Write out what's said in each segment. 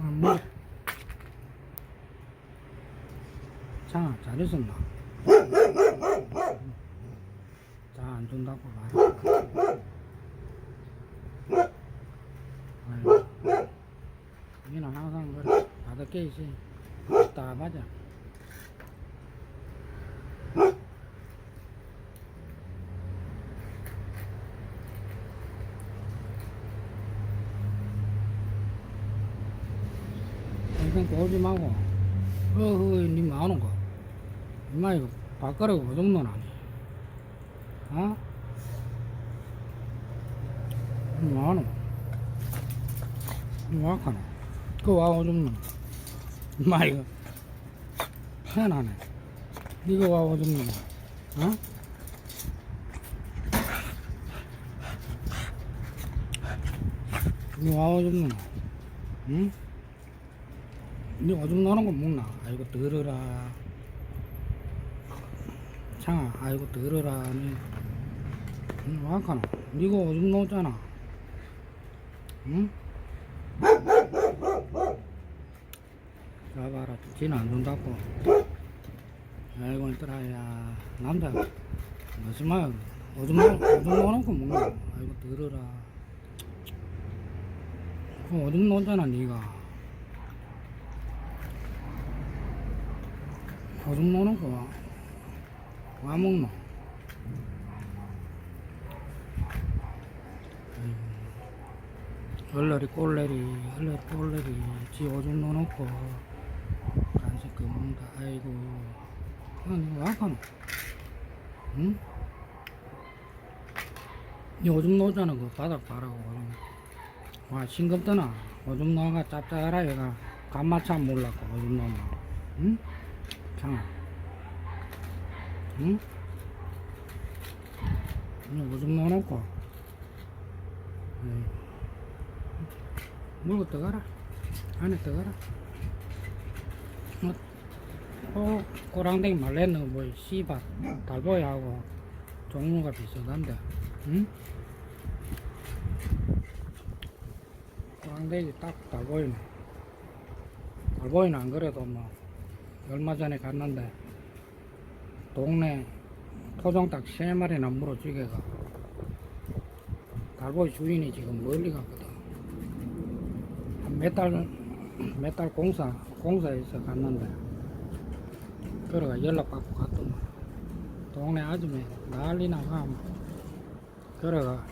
아, 뭐. 자, 잘했었나? 자, 안 준다고. 아이고. 여기는 항상 그래. 개 있지. 다 맞아. 이건 꼬지 말고. 어허, 님 아는 거. 엄마 이거 밥가락 그 정도는 아니. 어? 님 아는 거. 뭐 하카나? 그거 와 오줌는. 엄마 이거 편하네. 이거 와 오줌는 거. 어? 이거 와 오줌는 거. 응? 니 오줌 나는 거 먹나? 아이고 들어라. 창아, 아이고 들어라. 니, 니 와카노? 니가 오줌 놓잖아. 응? 잡아라. 지는 안 준다고. 아이고 이들아야 남자 무슨 말 오줌 놓 오줌 놓는 거 먹나? 아이고 들어라. 그 오줌 놓잖아 니가. 오줌 노는 거, 와 먹노? 얼레리 꼴레리, 얼레리 꼴레리, 지 오줌 넣어놓고, 간식 그 먹는다, 아이고. 아니, 와카노? 응? 니 오줌 놓잖아, 그 바닥. 그러면. 와, 싱겁더나. 오줌 넣어가 짭짤하라, 얘가. 간마차 몰랐고, 오줌 넣으면. 응? 장아. 응? 그냥 오줌 넣어놓고. 응. 물고 떠가라. 안에 떠가라. 뭐, 어, 꼬랑댕이 말레는 뭐, 씨발, 달보이하고 종류가 비슷한데, 응? 꼬랑댕이 딱 달보이네. 달보이는 안 그래도 뭐, 얼마 전에 갔는데 동네 토종닭 세 마리나 물어주게가 달보이 주인이 지금 멀리 갔거든. 몇달몇달 공사 공사에서 갔는데 그래가 연락 받고 갔더만. 동네 아줌마 난리 나가. 그래가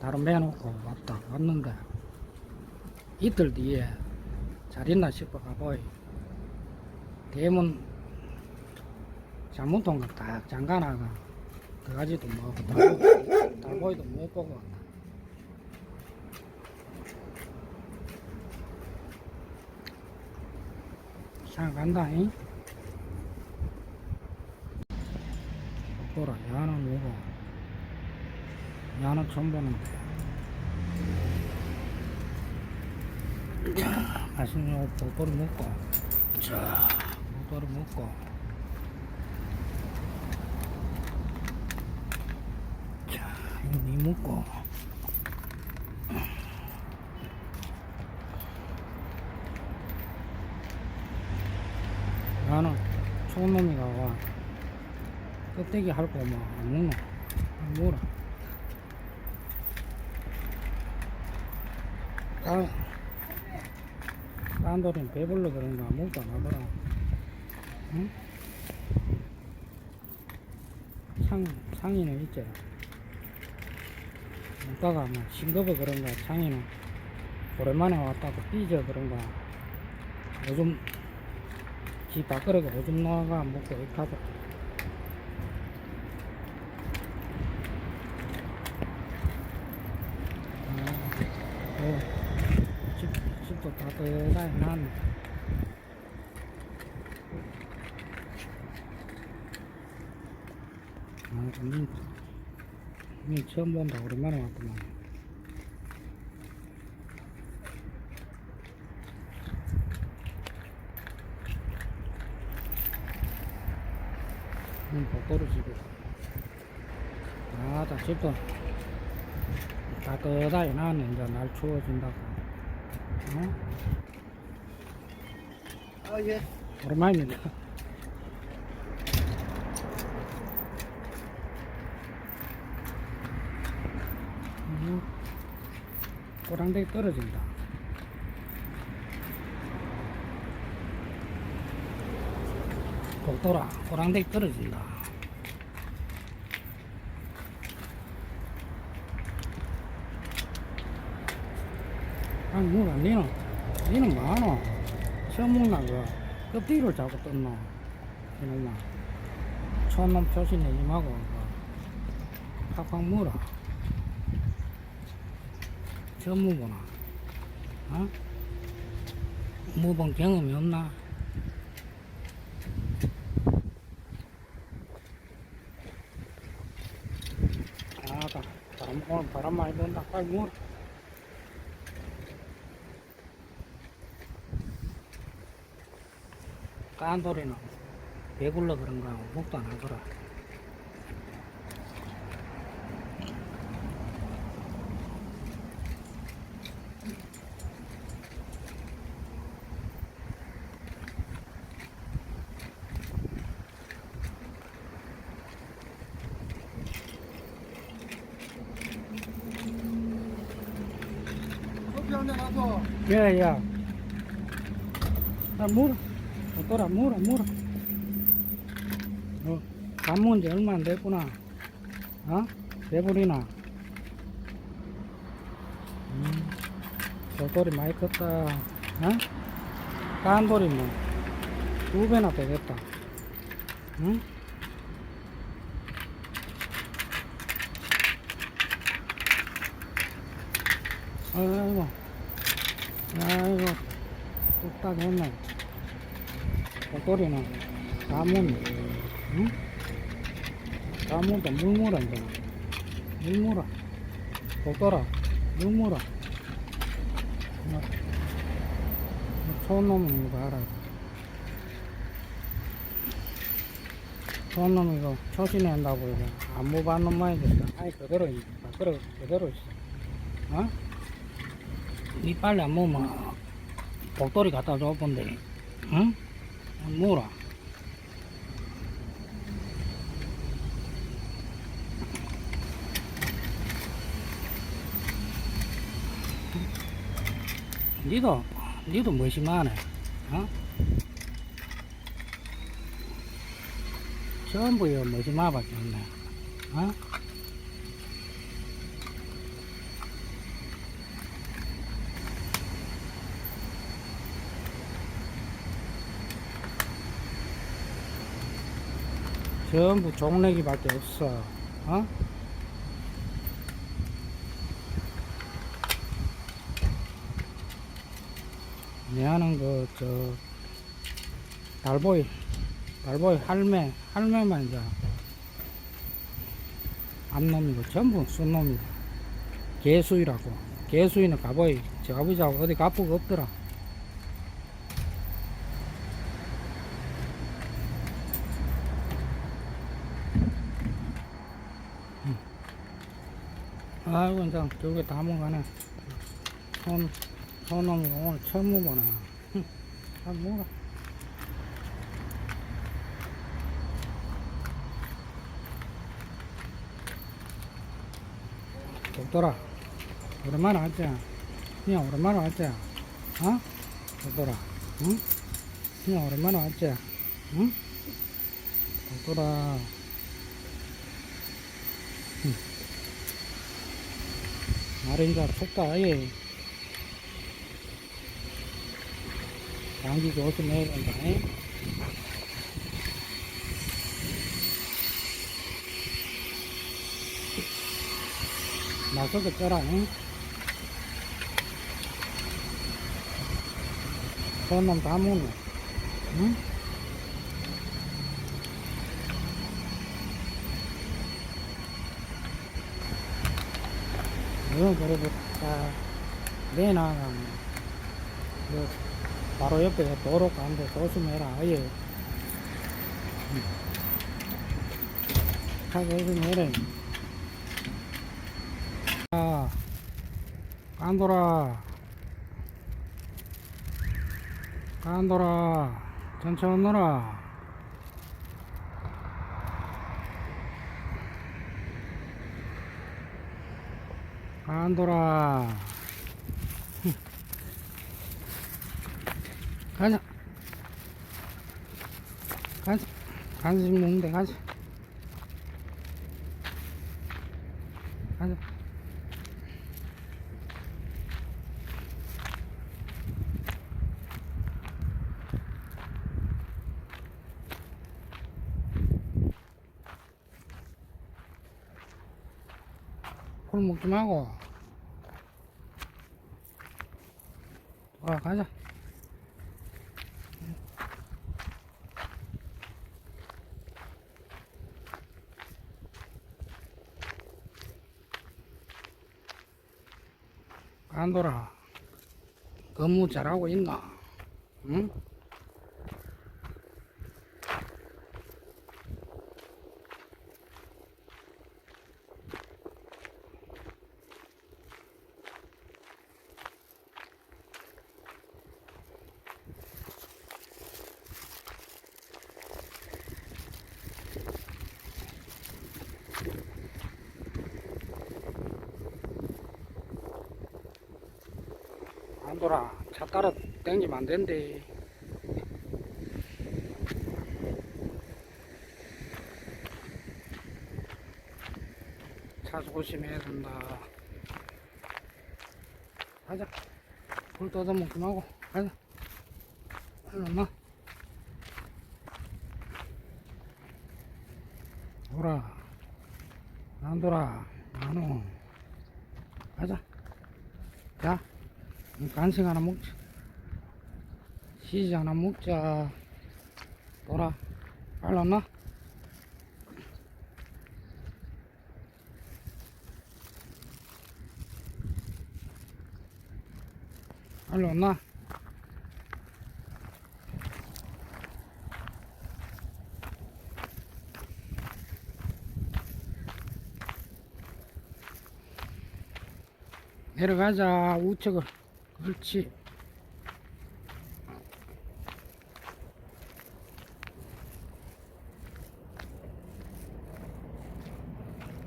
다른 배 놓고 왔다 왔는데 이틀 뒤에 잘 있나 싶어 가보이 대문 온거 딱 잠가나가 그가지도 뭐고 달보- 달보이도 못 보고 왔다. 잘 간다잉? 보라 야는 뭐고? 야는 처음 보는데. 자, 맛있는 거 보도를 먹고. 자 모터를 먹고 자니 먹고 나는 촌놈이가 와 껍데기 할거 뭐안 먹노 뭐라. 딴, 딴 돌은 배불러 그런가 아무것도 안 하더라 응? 창, 창이는 있지. 문가가 뭐 싱겁어 그런가, 창이는 오랜만에 왔다고 삐져 그런가. 요즘 집 밖으로 오줌 나가 먹고 이렇게 하더라. 아, 어, 집, 집도 따뜻하게 나네. 아, 니, 니 처음 본다. 오랜만에 왔구만. 응, 복도로 지고. 아, 다 집도 따뜻하게 나는 이제 날 추워진다고. 어? 아, 예. 오랜만입니다. 음, 꼬랑대기 떨어진다. 독도라 꼬랑대기 떨어진다. 아니 뭐가 니는 니는 뭐하노? 시험 먹나 그 껍데기를 자꾸 떴노 이놈아 촌놈 말고 그 팍팍 물어 무보나 어? 무본 경험이 없나? 아다. 바람 오늘 바람 많이 분다. 빨리 물어 깐돌이는 배불러 그런가 목도 안 하더라 커피 한잔 하고. 야야 아 물어 어떠라 물어 물어 어, 밥 먹은 지 얼마 안 됐구나 어? 배부리나 음, 돌돌이 많이 컸다 어? 깐돌이 뭐 두 배나 되겠다 응? 아이고 아이고 뚝딱 했네. 돌돌이는 가문 응? 가문도 물 물어 이제. 물 물어. 돌돌아 물 물어. 뭐, 촌놈은 이거 알아 촌놈 이거 초신한다고 이거. 안무 받는 모양이겠다. 아이 그대로 이- 그대로 그대로 있어. 어? 니 빨리 안 먹으면 복돌이 갖다 줘 본데 응? 뭐라 니도 니도 멋심하네 어? 전부 이거 멋심하밖에 없네 어? 전부 종래기밖에 없어. 어? 내하는 그, 저, 달보이, 달보이 할매, 할매만 이제, 암놈이고, 전부 순놈이고, 개수이라고. 개수이는 가보이, 저 아버지하고 어디 가쁘가 없더라. 아이고, 이제 결국에 다 먹어가네. 손, 손놈이 오늘 처음. 흠, 잘 먹어. doktora, 오랜만에 왔지? 그냥 오랜만에 왔지? 어? doktora, 응? 그냥 오랜만에 왔지? 응? doktora. 날인가 춥다 아예 감기 조심해야 된다 잉? 나서도 쪄라 잉? 손놈 다 먹네 응? 이건 그래도 다. 내나가면 그 바로 옆에 도로 가는데 조심해라. 아예. 응. 차 조심해라. 아 간돌아. 간돌아. 천천히 놀아 간돌아. 가자. 가자. 간식 먹는데 가자. 가자. 콜 먹지 말고 와 가자 안돌아 근무 잘하고 있나 응? 돌아 차 따라 땡기면 안 된대. 차 조심해야 된다. 가자. 불 떠다먹지 말고 가자. 일로 나 돌아. 안 돌아. 안오 가자 자 간식 하나 먹자. 시지 하나 먹자. 돌아. 빨리 왔나? 내려가자 우측을 그렇지.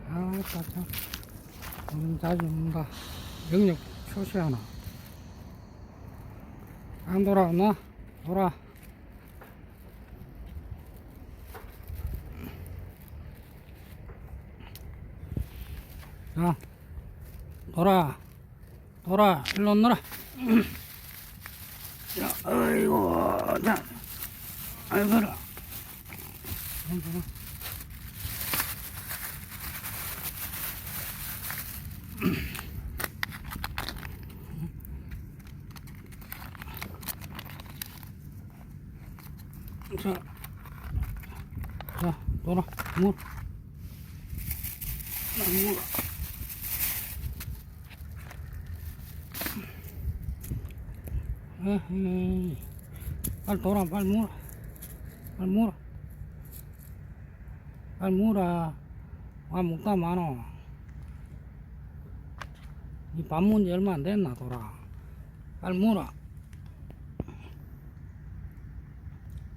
아따 참 오늘 자주 온다. 영역 표시하나? 안 돌아오나? 돌아. 자 돌아. 돌아. 일로 오너라 자 아이고 자 아이고라 아이고라 자, 자, 돌아, 물. 나 물. 에헤이. 빨리 돌아, 빨리 물어. 빨리 물어. 빨리 물어. 아, 먹다 많어. 이 밥문지 얼마 안 됐나, 돌아. 빨리 물어.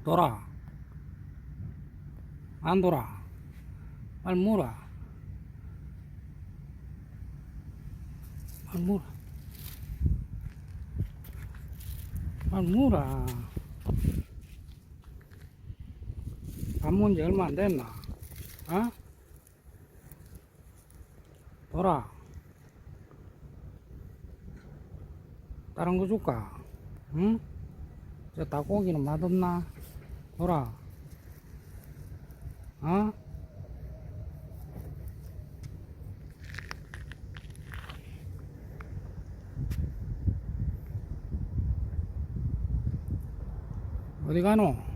돌아. 안 돌아. 빨리 물어. 빨리 물어. 빨리 물어. 밥문지 얼마 안 됐나? 어? 돌아. 다른 거 줄까? 응? 저 닭고기는 맛없나? 돌아. 어? 어디 가노?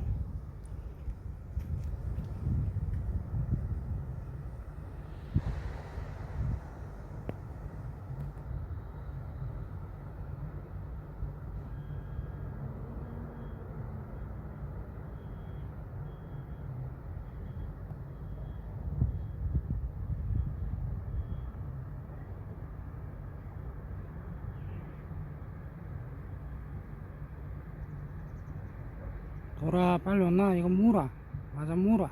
돌아. 빨리 온나? 이거 물어 맞아 물어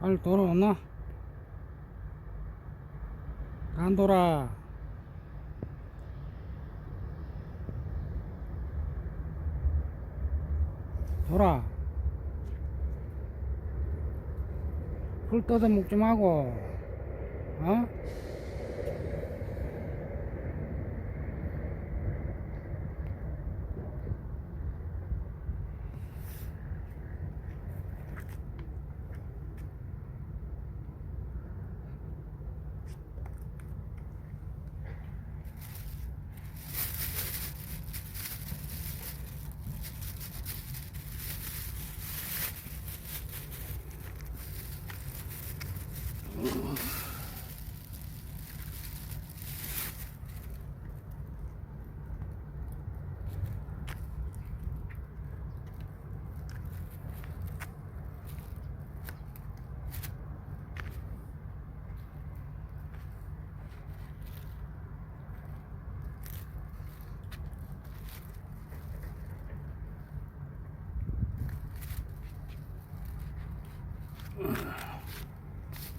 빨리 돌아오나? 안 돌아 돌아 풀 뜯어 먹지 말고 어?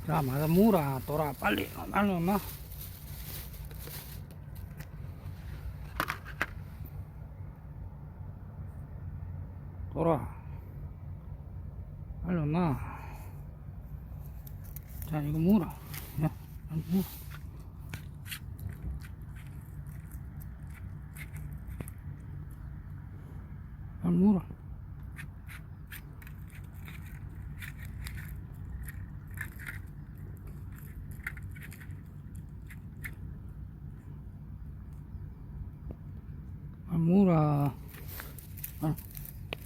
자 맞아. 물어 돌아. 빨리. 빨리 온나 돌아. 빨리 온나 자 이거 물어. 야 빨리 물어 빨리 물어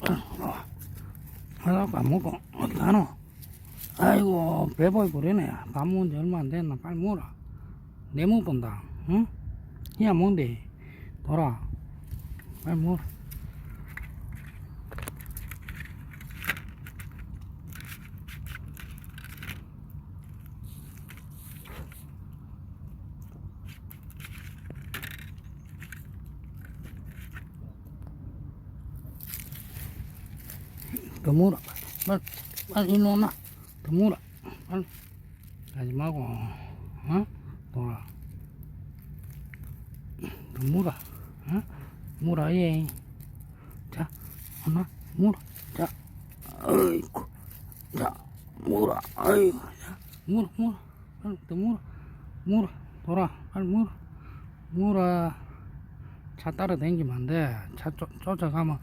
아, 하나도 안 먹고, 어디 가노? 아이고, 배보이 그러네. 밥 먹은 지 얼마 안 됐나? 빨리 물어. 내못 본다. 응? 야, 뭔데? 돌아. 빨리 물어. 더 물어. 빨리, 빨리 일로 오나. 더 물어. 빨리. 가지 말고, 어? 돌아. 더 물어. 어? 물어, 예. 자, 하나, 물어. 자, 어이구. 자, 물어. 아이고. 자, 물어, 물어. 빨리 더 물어. 물어. 돌아. 빨리 물어. 물어. 차 따라 다니면 안 돼. 차 쫓, 쫓아가면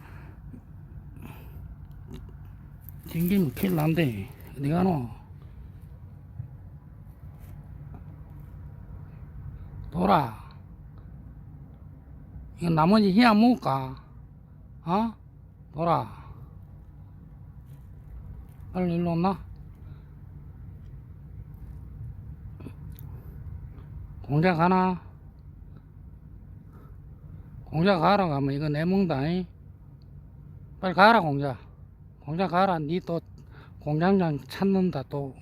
튕기면 큰일 난대. 어디 가노? 돌아. 이거 나머지 희야 먹을까? 어? 돌아. 빨리 일로 온나? 공장 가나? 공장 가라 가면 이거 내 먹는다. 잉? 빨리 가라 공장. 공장 가라. 니 또 공장장 찾는다 또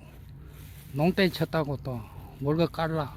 농땡이 쳤다고 또 몰고 깔라.